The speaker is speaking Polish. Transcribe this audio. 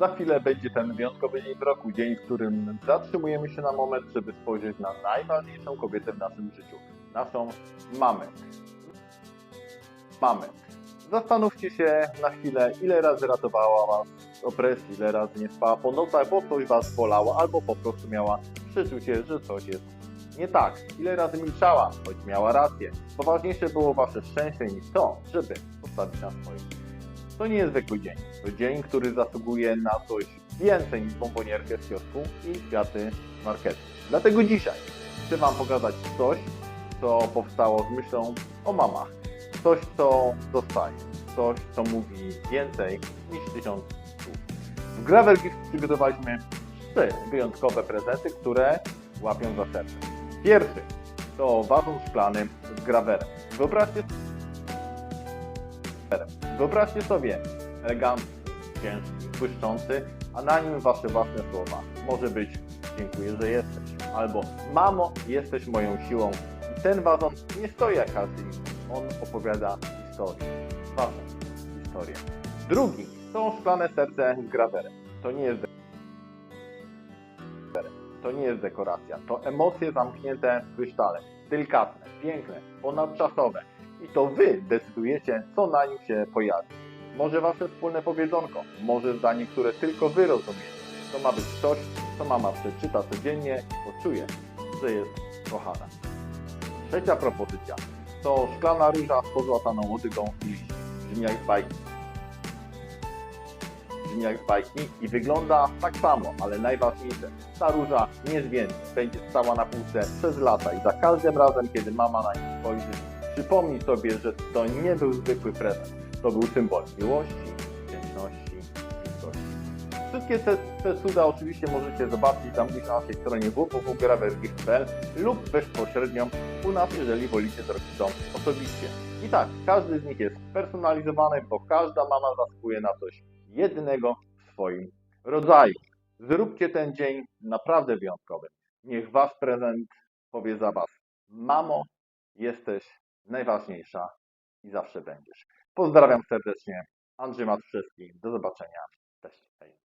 Za chwilę będzie ten wyjątkowy dzień w roku, dzień, w którym zatrzymujemy się na moment, żeby spojrzeć na najważniejszą kobietę w naszym życiu, naszą mamę. Mamy. Zastanówcie się na chwilę, ile razy ratowała Was z opresji, ile razy nie spała po nocach, bo coś Was bolało, albo po prostu miała przeczucie, że coś jest nie tak. Ile razy milczała, choć miała rację. Poważniejsze było Wasze szczęście niż to, żeby postawić na swoim. To nie jest zwykły dzień. To dzień, który zasługuje na coś więcej niż bombonierkę z kiosku i kwiaty marketu. Dlatego dzisiaj chcę Wam pokazać coś, co powstało z myślą o mamach. Coś, co zostaje. Coś, co mówi więcej niż tysiąc słów. W Gravel Gift przygotowaliśmy trzy wyjątkowe prezenty, które łapią za serce. Pierwszy to wazon szklany z grawerem. Wyobraźcie Wyobraźcie sobie elegancki, ciężki, błyszczący, a na nim wasze własne słowa. Może być dziękuję, że jesteś. Albo mamo, jesteś moją siłą. I ten wazon nie stoi jak inny. On opowiada historię. Waszą historię. Drugi to szklane serce z grawerem. To nie jest to nie jest dekoracja. To emocje zamknięte w krysztale. Delikatne, piękne, ponadczasowe. I to Wy decydujecie, co na nim się pojawi. Może Wasze wspólne powiedzonko, może zdanie, które tylko Wy rozumiecie. To ma być coś, co mama przeczyta codziennie i poczuje, że jest kochana. Trzecia propozycja to szklana róża z pozłataną łodygą i. Brzmi jak z bajki. Brzmi jak z bajki i wygląda tak samo, ale najważniejsze, ta róża nie zwiędnie, będzie stała na półce przez lata i za każdym razem, kiedy mama na nią spojrzy, przypomnij sobie, że to nie był zwykły prezent. To był symbol miłości, wdzięczności, bliskości. Wszystkie te, te cuda oczywiście możecie zobaczyć tam gdzieś na naszej stronie www.gravergift.pl lub bezpośrednio u nas, jeżeli wolicie zrobić to osobiście. I tak, każdy z nich jest personalizowany, bo każda mama zasługuje na coś jednego w swoim rodzaju. Zróbcie ten dzień naprawdę wyjątkowy. Niech Wasz prezent powie za Was. Mamo, jesteś najważniejsza i zawsze będziesz. Pozdrawiam serdecznie. Andrzej Matuszewski. Do zobaczenia. Cześć.